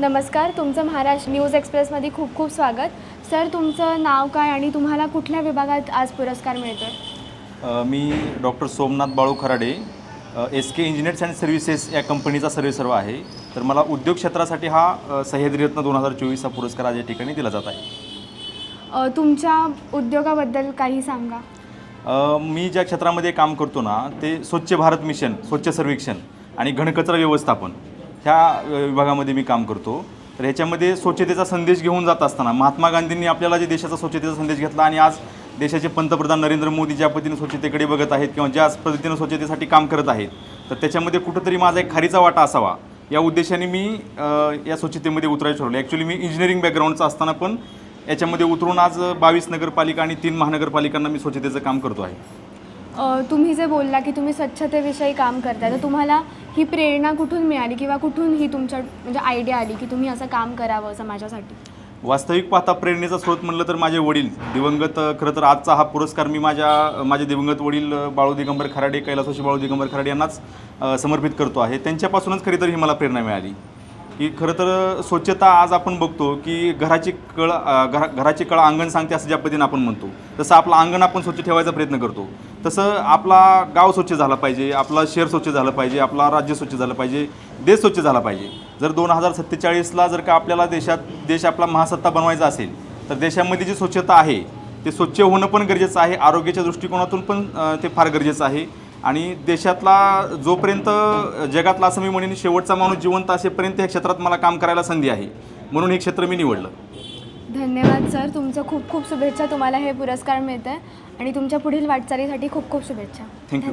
नमस्कार तुमचं महाराष्ट्र न्यूज एक्सप्रेसमध्ये खूप खूप स्वागत. सर तुमचं नाव काय आणि तुम्हाला कुठल्या विभागात आज पुरस्कार मिळतो मी doctor Somnath Balu Kharade. S K engineers and services या कंपनीचा सर्व्हे सर्व आहे. तर मला उद्योग क्षेत्रासाठी हा अ, सह्याद्री रत्न दोन हजार चोवीस हा पुरस्कार आज या ठिकाणी दिला जात आहे. तुमच्या उद्योगाबद्दल काही सांगा. मी ज्या क्षेत्रामध्ये काम करतो ना ते स्वच्छ भारत मिशन स्वच्छ सर्वेक्षण आणि घनकचरा व्यवस्थापन ह्या विभागामध्ये मी काम करतो. तर ह्याच्यामध्ये स्वच्छतेचा संदेश घेऊन जात असताना महात्मा गांधींनी आपल्याला जे देशाचा स्वच्छतेचा संदेश घेतला आणि आज देशाचे पंतप्रधान नरेंद्र मोदी ज्या पद्धतीने स्वच्छतेकडे बघत आहेत किंवा ज्या पद्धतीनं स्वच्छतेसाठी काम करत आहेत तर त्याच्यामध्ये कुठंतरी माझा एक खारीचा वाटा असावा. या उद्देशाने मी या स्वच्छतेमध्ये उतरायचं ठरवलं. ॲक्च्युली मी इंजिनिअरिंग बॅकग्राऊंडचा असताना पण याच्यामध्ये उतरून आज बावीस नगरपालिका आणि तीन महानगरपालिकांना मी स्वच्छतेचं काम करतो आहे. तुम्ही जे बोलला की तुम्ही स्वच्छतेविषयी काम करताय तर तुम्हाला ही प्रेरणा कुठून मिळाली किंवा कुठून ही तुमच्या म्हणजे आयडिया आली की तुम्ही असं काम करावं समाजासाठी वास्तविक पाहता प्रेरणेचा स्रोत म्हणलं तर माझे वडील. दिवंगत खरं तर आजचा हा पुरस्कार मी माझ्या माझे दिवंगत वडील बाळू दिगंबर खराडे कैलासोशी बाळू दिगंबर खराडे यांनाच समर्पित करतो आहे. त्यांच्यापासूनच खरी तर ही मला प्रेरणा मिळाली. की खरं तर स्वच्छता आज आपण बघतो की घराची कळ घरा घराची कळ अंगण सांगते असं ज्या पद्धतीने आपण म्हणतो. तसं आपलं अंगण आपण स्वच्छ ठेवायचा प्रयत्न करतो. तसं आपला गाव स्वच्छ झाला पाहिजे आपला शहर स्वच्छ झालं पाहिजे आपला राज्य स्वच्छ झालं पाहिजे देश स्वच्छ झाला पाहिजे. जर दोन हजार सत्तेचाळीसला जर का आपल्याला देशात देश आपला महासत्ता बनवायचा असेल तर देशामध्ये जी स्वच्छता आहे ते स्वच्छ होणं पण गरजेचं आहे आरोग्याच्या दृष्टिकोनातून पण ते फार गरजेचं आहे. आणि देशातला जोपर्यंत जगातला असं मी म्हणेन शेवटचा माणूस जिवंत असेपर्यंत ह्या क्षेत्रात मला काम करायला संधी आहे. म्हणून हे क्षेत्र मी निवडलं. धन्यवाद सर. तुमचं खूप खूप शुभेच्छा. तुम्हाला हे पुरस्कार मिळतं आणि तुमच्या पुढील वाटचालीसाठी खूप खूप शुभेच्छा. थँक्यू